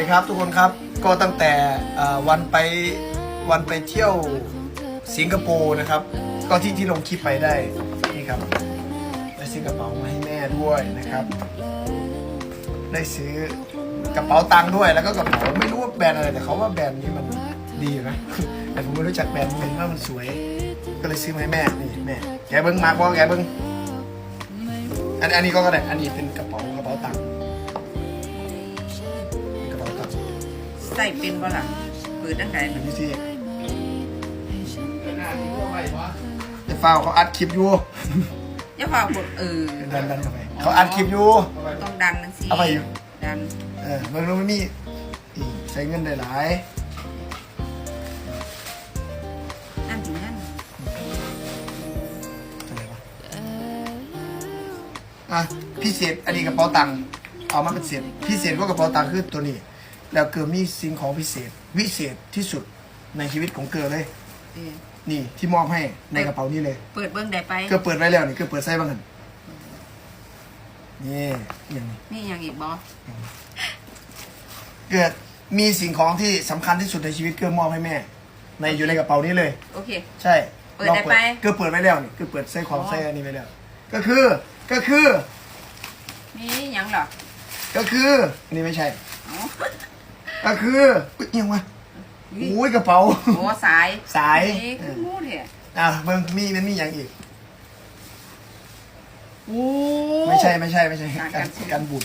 ดีครับทุกคนครับก็ตั้งแต่วันไปวันไปเที่ยวสิงคโปร์นะครับ ก็ที่ที่ลงคลิปไปได้นี่ครับได้ซื้อกระเป๋ามาให้แม่ด้วยนะครับ ได้ซื้อกระเป๋าตังค์ด้วยแล้วก็กระเป๋าไม่รู้ว่าแบรนด์อะไรแต่เขาว่าแบรนด์นี้มันดีนะแต่ผมไม่รู้จักแบรนด์เห็นว่ามันสวย ก็เลยซื้อมาให้แม่นี่แม่แกเบิ้งมากว่าแกเบิ้งอันอันนี้ก็ก็ได้อันนี้เป็นกระเป๋ากระเป๋าตังค์ ใส่เป็นบ่ล่ะเปิดดังไดเป็นพิเศษแต่ฟ้าวเขาอัดคลิปอยู่อย่าพากดเออดันดันเข้าไปเขาอัดคลิปอยู่ ต้องดันนังสิเอาไปอยู่ ดันเออมันมันมีอีกใช้เงินได้หลายนั่นถึงนั่นอะไรวะอะพิเศษอันนี้กระเป๋าตังค์เอามาเป็นเศษพิเศษก็กระเป๋าตังค์คือตัวนี้ แล้วเกิดมีสิ่งของพิเศษ วิเศษที่สุดในชีวิตของเกิดเลย เออนี่ที่มอบให้ในกระเป๋านี้เลย เปิดเบิ้งได้ไป เกิดเปิดไว้แล้วนี่เกิดเปิดไส้บ้างกันนี่อย่างนี้นี่ยังอีกบ่เกิดมีสิ่งของที่สำคัญที่สุดในชีวิตเกิดมอบให้แม่ ในอยู่ในกระเป๋านี้เลย โอเค ใช่เปิดลองได้ไป เกิดเปิดไว้แล้วนี่เกิดเปิดไส้ของอ๋อไส้อันนี้ไว้แล้ว ก็คือก็คือ มีหยังเหรอก็คืออันนี้ไม่ใช่อ๋อ ก็คืออุ๊ยยังวะโอ้ยกระเป๋า โอ้สายสาย นี่คืองูเถอะอะเบิ่งมีมันมีอย่างอีก โอ้ ไม่ใช่ไม่ใช่ไม่ใช่การการการซื้อการบุด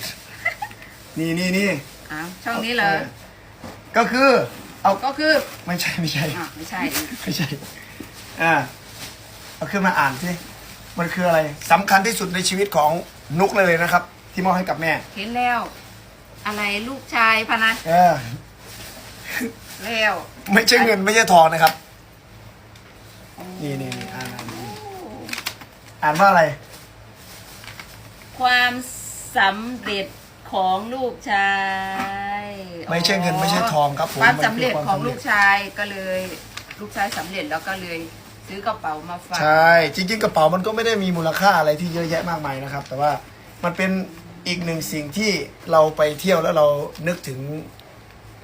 นี่นี่นี่อ้าวช่องนี้เลยก็คือเอาก็คือไม่ใช่ไม่ใช่ อะไม่ใช่ ไม่ใช่ อ่า เอาขึ้นมาอ่านสิ มันคืออะไรสำคัญที่สุดในชีวิตของนุกเลยนะครับ ที่มอบให้กับแม่ เห็นแล้ว อะไรลูกชายพะนะเออแล้วไม่ใช่เงินไม่ใช่ทองนะครับ นี่นี่นี่อ่านอ่านอ่านอ่านว่าอะไร ความสำเร็จของลูกชายไม่ใช่เงินไม่ใช่ทองครับผมความมันสำเร็จคือความของสำเร็จลูกชายก็เลย ลูกชายสำเร็จแล้วก็เลย ซื้อกระเป๋ามาฝากใช่ จริงๆกระเป๋ามันก็ไม่ได้มีมูลค่าอะไรที่เยอะแยะมากมายนะครับ แต่ว่ามันเป็น อีกหนึ่งสิ่งที่เราไปเที่ยวแล้วเรานึกถึง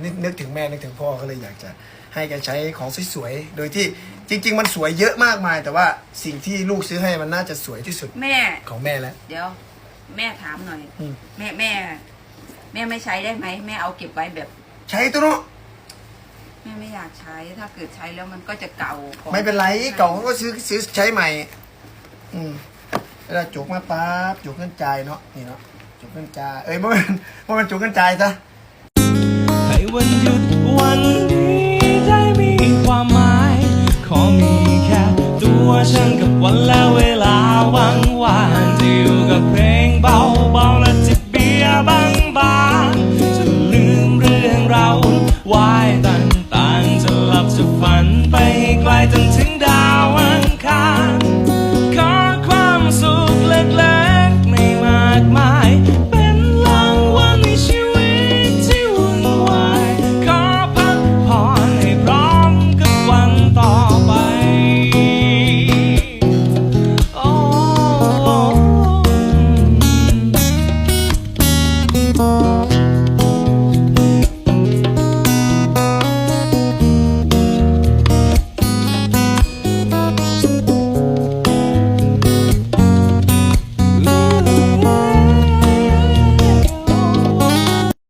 นึกนึกถึงแม่นึกถึงพ่อก็เลยอยากจะให้แกใช้ของสวยๆ โดยที่จริง ๆ มันสวยเยอะมากมาย แต่ว่าสิ่งที่ลูกซื้อให้มันน่าจะสวยที่สุดแม่ ของแม่แล้ว เดี๋ยว แม่ถามหน่อย อืม แม่แม่ แม่ไม่ใช้ได้ไหมแม่เอาเก็บไว้แบบใช้ตัวเนาะแม่ไม่อยากใช้ ถ้าเกิดใช้แล้วมันก็จะเก่าของไม่เป็นไรเก่าเขาก็ซื้อซื้อใช้ใหม่ อืมแล้วจุกมาปั๊บจุกเงินจ่ายเนาะนี่เนาะ จุกกันจายเอ้ยเมื่อมันเมื่อมันจุกกันจายซะให้วันหยุดวันนี้ได้มีความหมาย ขอมีแค่ตัวฉันกับวันและเวลาว่างๆที่อยู่กับเพลงเบาๆและจิบเบียร์บาง